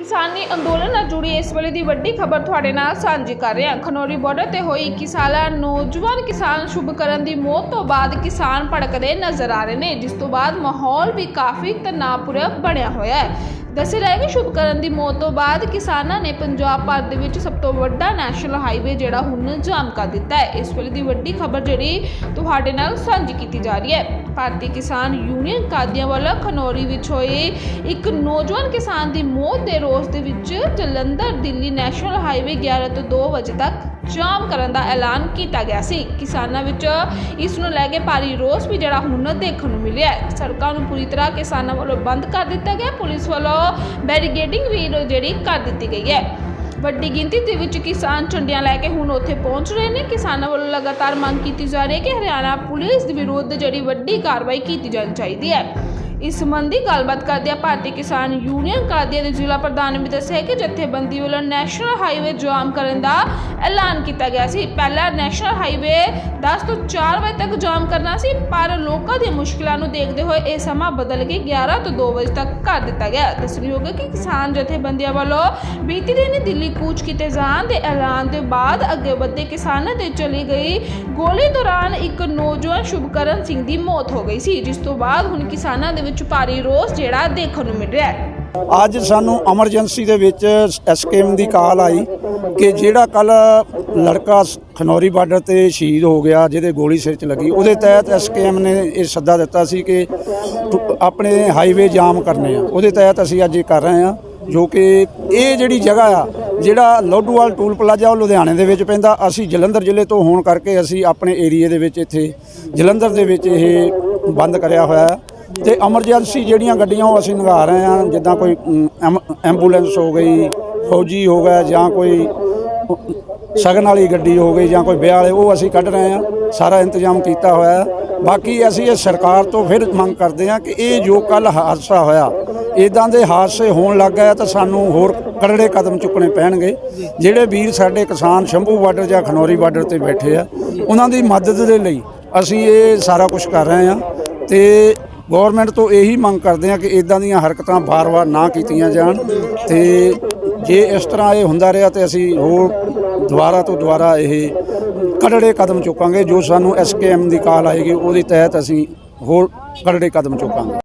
ਕਿਸਾਨੀ ਅੰਦੋਲਨ ਨਾਲ ਜੁੜੀ ਇਸ ਵੇਲੇ ਦੀ ਵੱਡੀ ਖਬਰ ਤੁਹਾਡੇ ਨਾਲ ਸਾਂਝੀ ਕਰ ਰਹੇ ਹਾਂ। ਖਨੌਰੀ ਬਾਰਡਰ ਤੇ ਹੋਈ 21 ਸਾਲਾ ਨੌਜਵਾਨ ਕਿਸਾਨ ਸ਼ੁਭਕਰਨ ਦੀ ਮੌਤ ਤੋਂ ਬਾਅਦ ਕਿਸਾਨ ਭੜਕਦੇ ਨਜ਼ਰ ਆ ਰਹੇ ਨੇ, ਜਿਸ ਤੋਂ ਬਾਅਦ ਮਾਹੌਲ ਵੀ ਕਾਫੀ ਤਣਾਅਪੂਰਨ ਬਣਿਆ ਹੋਇਆ ਹੈ। ਦੱਸਿਆ ਜਾਏ ਰਿਹਾ ਹੈ ਕਿ ਸ਼ੁਭਕਰਨ ਦੀ ਮੌਤ ਤੋਂ ਬਾਅਦ ਕਿਸਾਨਾਂ ਨੇ ਪੰਜਾਬ ਭਰ ਦੇ ਵਿੱਚ ਸਭ ਤੋਂ ਵੱਡਾ ਨੈਸ਼ਨਲ ਹਾਈਵੇ ਜਿਹੜਾ ਹੁਣ ਜਾਮ ਕਰ ਦਿੱਤਾ ਹੈ। ਇਸ ਵੇਲੇ ਦੀ ਵੱਡੀ ਖਬਰ ਜਿਹੜੀ ਤੁਹਾਡੇ ਨਾਲ ਸਾਂਝੀ ਕੀਤੀ ਜਾ ਰਹੀ ਹੈ। ਭਾਰਤੀ ਕਿਸਾਨ ਯੂਨੀਅਨ ਕਾਦੀਆਂ ਵੱਲੋਂ ਖਨੌਰੀ ਵਿੱਚ ਹੋਏ ਇੱਕ ਨੌਜਵਾਨ ਕਿਸਾਨ ਦੀ ਮੌਤ ਦੇ ਰੋਸ ਦੇ ਵਿੱਚ ਜਲੰਧਰ ਦਿੱਲੀ ਨੈਸ਼ਨਲ ਹਾਈਵੇ 11 ਤੋਂ 2 ਵਜੇ ਤੱਕ ਜਾਮ ਕਰਨ ਦਾ ਐਲਾਨ ਕੀਤਾ ਗਿਆ ਸੀ। ਕਿਸਾਨਾਂ ਵਿੱਚ ਇਸ ਨੂੰ ਲੈ ਕੇ ਭਾਰੀ ਰੋਸ ਵੀ ਜਿਹੜਾ ਹੁਣ ਦੇਖਣ ਨੂੰ ਮਿਲਿਆ ਹੈ। ਸੜਕਾਂ ਨੂੰ ਪੂਰੀ ਤਰ੍ਹਾਂ ਕਿਸਾਨਾਂ ਵੱਲੋਂ ਬੰਦ ਕਰ ਦਿੱਤਾ ਗਿਆ। ਪੁਲਿਸ ਵੱਲੋਂ ਬੈਰੀਗੇਡਿੰਗ ਵੀ ਜਿਹੜੀ ਕਰ ਦਿੱਤੀ ਗਈ ਹੈ। ਵੱਡੀ ਗਿਣਤੀ ਦੇ ਵਿੱਚ ਕਿਸਾਨ ਝੰਡੀਆਂ ਲੈ ਕੇ ਹੁਣ ਉੱਥੇ ਪਹੁੰਚ ਰਹੇ ਨੇ। ਕਿਸਾਨਾਂ ਵੱਲੋਂ ਲਗਾਤਾਰ ਮੰਗ ਕੀਤੀ ਜਾ ਰਹੀ ਹੈ ਕਿ ਹਰਿਆਣਾ ਪੁਲਿਸ ਦੇ ਵਿਰੁੱਧ ਜਿਹੜੀ ਵੱਡੀ ਕਾਰਵਾਈ ਕੀਤੀ ਜਾਣੀ ਚਾਹੀਦੀ ਹੈ। ਇਸ ਸੰਬੰਧੀ ਗੱਲਬਾਤ ਕਰਦਿਆਂ ਭਾਰਤੀ ਕਿਸਾਨ ਯੂਨੀਅਨ ਕਾਦੀਆਂ ਦੇ ਜ਼ਿਲ੍ਹਾ ਪ੍ਰਧਾਨ ਨੇ ਵੀ ਦੱਸਿਆ ਕਿ ਜਥੇਬੰਦੀ ਵੱਲੋਂ ਨੈਸ਼ਨਲ ਹਾਈਵੇ ਜਾਮ ਕਰਨ ਦਾ ਐਲਾਨ ਕੀਤਾ ਗਿਆ ਸੀ। ਪਹਿਲਾਂ ਨੈਸ਼ਨਲ ਹਾਈਵੇ 10 ਤੋਂ 4 ਵਜੇ ਤੱਕ ਜਾਮ ਕਰਨਾ ਸੀ, ਪਰ ਲੋਕਾਂ ਦੀਆਂ ਮੁਸ਼ਕਲਾਂ ਨੂੰ ਦੇਖਦੇ ਹੋਏ ਇਹ ਸਮਾਂ ਬਦਲ ਕੇ 11 ਤੋਂ 2 ਵਜੇ ਤੱਕ ਕਰ ਦਿੱਤਾ ਗਿਆ। ਦੱਸਣਯੋਗ ਹੈ ਕਿ ਕਿਸਾਨ ਜਥੇਬੰਦੀਆਂ ਵੱਲੋਂ ਬੀਤੀ ਦਿਨ ਦਿੱਲੀ ਕੂਚ ਕੀਤੇ ਜਾਣ ਦੇ ਐਲਾਨ ਦੇ ਬਾਅਦ ਅੱਗੇ ਵਧੇ ਕਿਸਾਨਾਂ ਤੇ ਚਲੀ ਗਈ ਗੋਲੀ ਦੌਰਾਨ ਇੱਕ ਨੌਜਵਾਨ ਸ਼ੁਭਕਰਨ ਸਿੰਘ ਦੀ ਮੌਤ ਹੋ ਗਈ ਸੀ, ਜਿਸ ਤੋਂ ਬਾਅਦ ਹੁਣ ਕਿਸਾਨਾਂ ਦੇ ਵਿੱਚ ਭਾਰੀ ਰੋਸ ਜਿਹੜਾ ਦੇਖਣ ਨੂੰ ਮਿਲ ਰਿਹਾ ਹੈ। ਅੱਜ ਸਾਨੂੰ ਐਮਰਜੈਂਸੀ ਦੇ ਵਿੱਚ ਐਸਕੇਐਮ ਦੀ ਕਾਲ ਆਈ ਕਿ ਜਿਹੜਾ ਕੱਲ ਲੜਕਾ ਖਨੌਰੀ ਬਾਰਡਰ ਤੇ ਸ਼ਹੀਦ ਹੋ ਗਿਆ, ਜਿਹਦੇ ਗੋਲੀ ਸਿਰ 'ਚ ਲੱਗੀ, ਉਹਦੇ ਤਹਿਤ ਐਸਕੇਐਮ ਨੇ ਇਹ ਸੱਦਾ ਦਿੱਤਾ ਸੀ ਕਿ ਆਪਣੇ ਹਾਈਵੇ ਜਾਮ ਕਰਨੇ ਆ। ਉਹਦੇ ਤਹਿਤ ਅਸੀਂ ਅੱਜ ਇਹ ਕਰ ਰਹੇ ਆ, ਜੋ ਕਿ ਇਹ ਜਿਹੜੀ ਜਗ੍ਹਾ ਆ, ਜਿਹੜਾ ਲੋਡੂਵਾਲ ਟੂਲ ਪਲਾਜ਼ਾ ਉਹ ਲੁਧਿਆਣੇ ਦੇ ਵਿੱਚ ਪੈਂਦਾ, ਅਸੀਂ ਜਲੰਧਰ ਜ਼ਿਲ੍ਹੇ ਤੋਂ ਹੋਣ ਕਰਕੇ ਅਸੀਂ ਆਪਣੇ ਏਰੀਏ ਦੇ ਵਿੱਚ ਇੱਥੇ ਜਲੰਧਰ ਦੇ ਵਿੱਚ ਇਹ ਬੰਦ ਕਰਿਆ ਹੋਇਆ ਹੈ। ਤੇ ਐਮਰਜੈਂਸੀ ਜਿਹੜੀਆਂ ਗੱਡੀਆਂ ਉਹ ਅਸੀਂ ਲੰਘਾ ਰਹੇ ਹਾਂ, ਜਿੱਦਾਂ ਕੋਈ ਐਮ- ਐਂਬੂਲੈਂਸ ਹੋ ਗਈ, ਫੌਜੀ ਹੋ ਗਿਆ ਜਾਂ ਕੋਈ, ਸਗਨ ਵਾਲੀ ਗੱਡੀ ਹੋ ਗਈ ਜਾਂ ਕੋਈ ਵਿਆਹ ਵਾਲੇ, ਉਹ ਅਸੀਂ ਕੱਢ ਰਹੇ ਹਾਂ, ਸਾਰਾ ਇੰਤਜ਼ਾਮ ਕੀਤਾ ਹੋਇਆ ਬਾਕੀ ਅਸੀਂ ਇਹ ਸਰਕਾਰ ਤੋਂ ਫਿਰ ਮੰਗ ਕਰਦੇ ਹਾਂ ਕਿ ਇਹ ਜੋ ਕੱਲ ਹਾਦਸਾ ਹੋਇਆ ਇਦਾਂ ਦੇ ਹਾਦਸੇ ਹੋਣ ਲੱਗ ਗਏ ਤਾਂ ਸਾਨੂੰ ਹੋਰ ਕਰੜੇ ਕਦਮ ਚੁੱਕਣੇ ਪੈਣਗੇ। ਜਿਹੜੇ ਵੀਰ ਸਾਡੇ ਕਿਸਾਨ ਸ਼ੰਭੂ ਬਾਰਡਰ ਜਾਂ ਖਨੌਰੀ ਬਾਰਡਰ ਤੇ ਬੈਠੇ ਆ, ਉਹਨਾਂ ਦੀ ਮਦਦ ਦੇ ਲਈ ਅਸੀਂ ਇਹ ਸਾਰਾ ਕੁਝ ਕਰ ਰਹੇ ਹਾਂ ਤੇ ਗਵਰਨਮੈਂਟ ਤੋਂ ਇਹੀ ਮੰਗ ਕਰਦੇ ਆ ਕਿ ਇਦਾਂ ਦੀਆਂ ਹਰਕਤਾਂ ਵਾਰ-ਵਾਰ ਨਾ ਕੀਤੀਆਂ ਜਾਣ ਤੇ ਜੇ ਇਸ ਤਰ੍ਹਾਂ ਇਹ ਹੁੰਦਾ ਰਿਹਾ ਤੇ ਅਸੀਂ ਹੋਰ ਦੁਬਾਰਾ ਤੋਂ ਦੁਬਾਰਾ ਇਹ ਕੜੜੇ ਕਦਮ ਚੁੱਕਾਂਗੇ ਜੋ ਸਾਨੂੰ ਐਸਕੇਐਮ ਦੀ ਕਾਲ ਆਏਗੀ, ਉਹਦੇ ਤਹਿਤ ਅਸੀਂ ਹੋਰ ਕੜੜੇ ਕਦਮ ਚੁੱਕਾਂਗੇ।